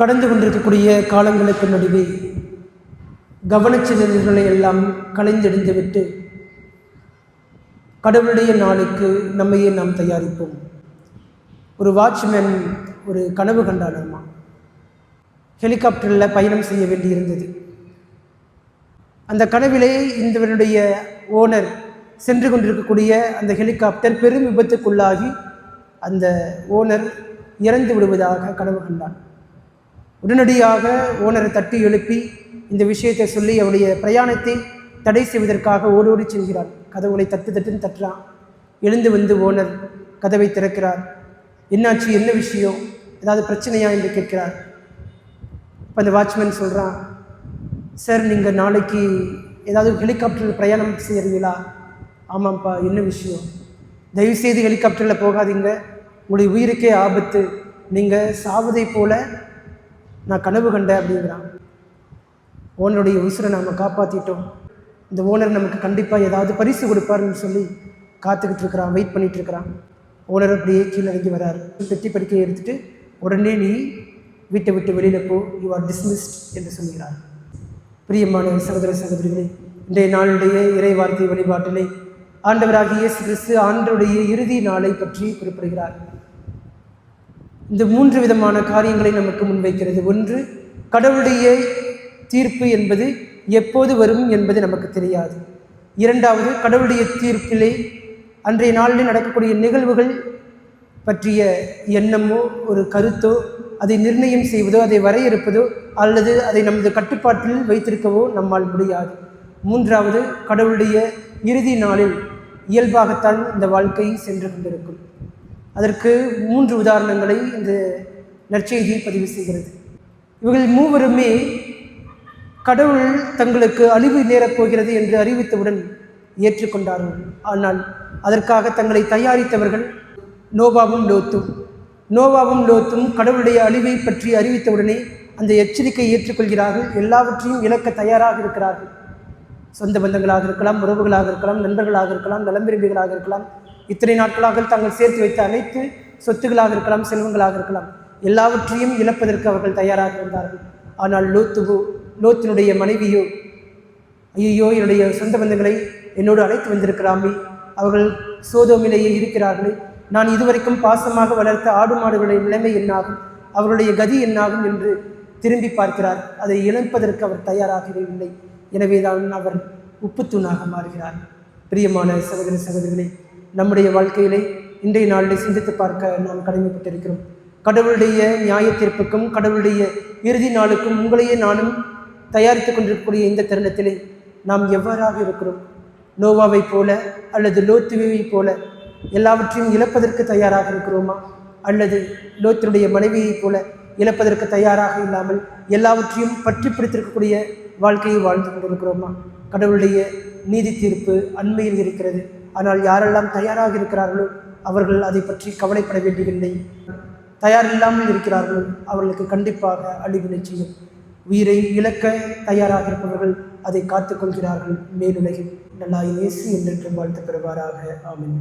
கடந்து கொண்டிருக்கக்கூடிய காலங்களுக்கு நடுவே கவனச்சிதறல்களை எல்லாம் கலைந்தெடுந்துவிட்டு கடவுளுடைய நாளுக்கு நம்மையே நாம் தயாரிப்போம். ஒரு வாட்ச்மேன் ஒரு கனவு கண்டானம்மா ஹெலிகாப்டரில் பயணம் செய்ய வேண்டியிருந்தது. அந்த கனவிலே இந்தவனுடைய ஓனர் சென்று கொண்டிருக்கக்கூடிய அந்த ஹெலிகாப்டர் பெரும் விபத்துக்குள்ளாகி அந்த ஓனர் இறந்து விடுவதாக கனவு கண்டான். உடனடியாக ஓனரை தட்டி எழுப்பி இந்த விஷயத்தை சொல்லி அவருடைய பிரயாணத்தை தடை செய்வதற்காக ஓடோடி செல்கிறார். கதவுகளை தட்டு தட்டுன்னு தட்டுறான் எழுந்து வந்து ஓனர் கதவை திறக்கிறார். என்னாச்சு? என்ன விஷயம்? ஏதாவது பிரச்சனையா? என்று கேட்கிறார். இப்போ அந்த வாட்ச்மேன் சொல்கிறான் சார் நீங்கள் நாளைக்கு ஏதாவது ஹெலிகாப்டரில் பிரயாணம் செய்கிறீங்களா ஆமாம்ப்பா என்ன விஷயம்? தயவுசெய்து ஹெலிகாப்டரில் போகாதீங்க. உங்களுடைய உயிருக்கே ஆபத்து. நீங்கள் சாவதை போல நான் கனவு கண்டேன் அப்படிங்கிறான். ஓனருடைய உசுரை நாம் காப்பாற்றிட்டோம் இந்த ஓனர் நமக்கு கண்டிப்பாக ஏதாவது பரிசு கொடுப்பாருன்னு சொல்லி காத்துக்கிட்டு இருக்கிறான் வெயிட் பண்ணிட்டு இருக்கிறான். ஓனர் அப்படியே கீழே இறங்கி வராரு. பெட்டி படிக்கையை எடுத்துட்டு உடனே நீ வீட்டை விட்டு வெளியில் போ. யூ ஆர் டிஸ்மிஸ்ட் என்று சொல்கிறார். பிரியமான சகோதர சகோதரிகளே இன்றைய நாளுடைய இறை வார்த்தை வழிபாட்டிலே ஆண்டவராகிய இயேசு கிறிஸ்து ஆண்டருடைய இறுதி நாளை பற்றி குறிப்பிடுகிறார். இந்த மூன்று விதமான காரியங்களை நமக்கு முன்வைக்கிறது. ஒன்று கடவுளுடைய தீர்ப்பு என்பது எப்போது வரும் என்பது நமக்கு தெரியாது. இரண்டாவது கடவுளுடைய தீர்ப்பிலே அன்றைய நாளில் நடக்கக்கூடிய நிகழ்வுகள் பற்றிய எண்ணமோ ஒரு கருத்தோ அதை நிர்ணயம் செய்வதோ அதை வரையறுப்பதோ அல்லது அதை நமது கட்டுப்பாட்டில் வைத்திருக்கவோ நம்மால் முடியாது. மூன்றாவது கடவுளுடைய இறுதி நாளில் இயல்பாகத்தான் இந்த வாழ்க்கை சென்று கொண்டிருக்கும். அதற்கு மூன்று உதாரணங்களை இந்த நற்செய்தி பதிவு செய்கிறது. இவர்கள் மூவருமே கடவுள் தங்களுக்கு அழிவு நேரப் போகிறது என்று அறிவித்தவுடன் ஏற்றுக்கொண்டார்கள். ஆனால் அதற்காக தங்களை தயாரித்தவர்கள் நோவாவும் லோத்தும். நோவாவும் லோத்தும் கடவுளுடைய அழிவை பற்றி அறிவித்தவுடனே அந்த எச்சரிக்கை ஏற்றுக்கொள்கிறார்கள். எல்லாவற்றையும் இழக்க தயாராக இருக்கிறார்கள். சொந்த பந்தங்களாக இருக்கலாம் உறவுகளாக இருக்கலாம் நண்பர்களாக இருக்கலாம் நலம்பிரிபிகளாக இருக்கலாம் இத்தனை நாட்களாக தாங்கள் சேர்த்து வைத்த அனைத்து சொத்துகளாக இருக்கலாம் செல்வங்களாக இருக்கலாம் எல்லாவற்றையும் இழப்பதற்கு அவர்கள் தயாராக இருந்தார்கள். ஆனால் லோத்துவோ லோத்தினுடைய மனைவியோ ஐயோ என்னுடைய சொந்த பந்தங்களை என்னோடு அழைத்து வந்திருக்கிறாமே அவர்கள் சோதோமிலேயே இருக்கிறார்களே நான் இதுவரைக்கும் பாசமாக வளர்த்த ஆடு மாடுகளுடைய நிலைமை என்னாகும் அவர்களுடைய கதி என்னாகும் என்று திரும்பி பார்க்கிறார். அதை இழப்பதற்கு அவர் தயாராகவே இல்லை. எனவேதான் அவர் உப்புத்தூணாக மாறுகிறார். பிரியமான சகோதர சகோதரிகளே நம்முடைய வாழ்க்கையிலே இன்றைய நாளில் சிந்தித்து பார்க்க நாம் கடமைப்பட்டிருக்கிறோம். கடவுளுடைய நியாய தீர்ப்புக்கும் கடவுளுடைய இறுதி நாளுக்கும் உங்களையே நானும் தயாரித்து கொண்டிருக்கக்கூடிய இந்த தருணத்திலே நாம் எவ்வாறாக இருக்கிறோம்? நோவாவை போல அல்லது லோத்துவை போல எல்லாவற்றையும் இழப்பதற்கு தயாராக இருக்கிறோமா? அல்லது லோத்தினுடைய மனைவியைப் போல இழப்பதற்கு தயாராக இல்லாமல் எல்லாவற்றையும் பற்றி பிடித்திருக்கக்கூடிய வாழ்க்கையை வாழ்ந்து கொண்டிருக்கிறோமா? கடவுளுடைய நீதி தீர்ப்பு அண்மையில் இருக்கிறது. ஆனால் யாரெல்லாம் தயாராக இருக்கிறார்களோ அவர்கள் அதை பற்றி கவலைப்பட வேண்டியதில்லை. தயார் இல்லாமல் இருக்கிறார்கள் அவர்களுக்கு கண்டிப்பாக அழிவு செய்யும். உயிரை இழக்க தயாராக இருப்பவர்கள் அதை காத்துக்கொள்கிறார்கள் மேலுலகில் நல்லா இயேசு என்றென்றும் வாழ்த்து பெறுவாராக. ஆமின்.